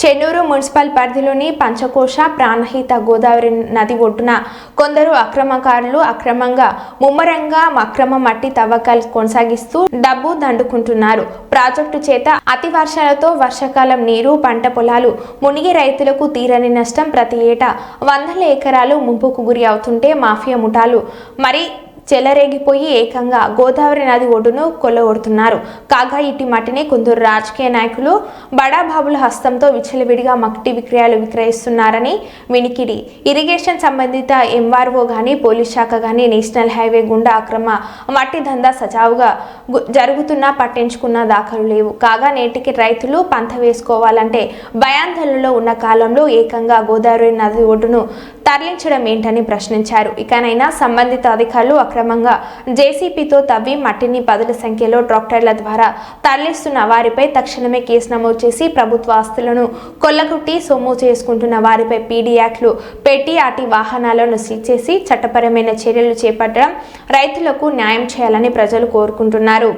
Chennur municipal పరిధిలోని పంచకోశ ప్రాణహిత గోదావరి నది ఒడ్డున కొందరు అక్రమకారులు అక్రమంగా ముమ్మరంగా అక్రమ మట్టి తవ్వకాలు కొనసాగిస్తూ డబ్బు దండుకుంటున్నారు. ప్రాజెక్టు చేత అతి వర్షాలతో వర్షాకాలం నీరు పంట పొలాలు మునిగి రైతులకు తీరని నష్టం ప్రతి ఏటా వందల ఎకరాలు ముంపుకు గురి అవుతుంటే మాఫియా ముఠాలు. మరి చెలరేగిపోయి ఏకంగా గోదావరి నది ఒడ్డును కొల్లగొడుతున్నారు. కాగా ఇట్టి మట్టిని కొందరు రాజకీయ నాయకులు బడాబాబుల హస్తంతో విచ్చలవిడిగా మట్టి విక్రయాలు విక్రయిస్తున్నారని వినికిడి. ఇరిగేషన్ సంబంధిత ఎంఆర్ఓ కానీ పోలీస్ శాఖ కానీ నేషనల్ హైవే గుండా అక్రమ మట్టి దందా సజావుగా జరుగుతున్నా పట్టించుకున్న దాఖలు లేవు. కాగా నేటికి రైతులు పంట వేసుకోవాలంటే భయాందోళనలో ఉన్న కాలంలో ఏకంగా గోదావరి నది ఒడ్డును తరలించడం ఏంటని ప్రశ్నించారు. ఇకనైనా సంబంధిత అధికారులు అక్రమంగా జేసీపీతో తవ్వి మట్టిని పదుల సంఖ్యలో ట్రాక్టర్ల ద్వారా తరలిస్తున్న వారిపై తక్షణమే కేసు నమోదు చేసి ప్రభుత్వ ఆస్తులను కొల్లగొట్టి సొమ్ము చేసుకుంటున్న వారిపై పీడీ యాక్ట్లు పెట్టి అటు వాహనాలను సీజ్ చేసి చట్టపరమైన చర్యలు చేపట్టడం రైతులకు న్యాయం చేయాలని ప్రజలు కోరుకుంటున్నారు.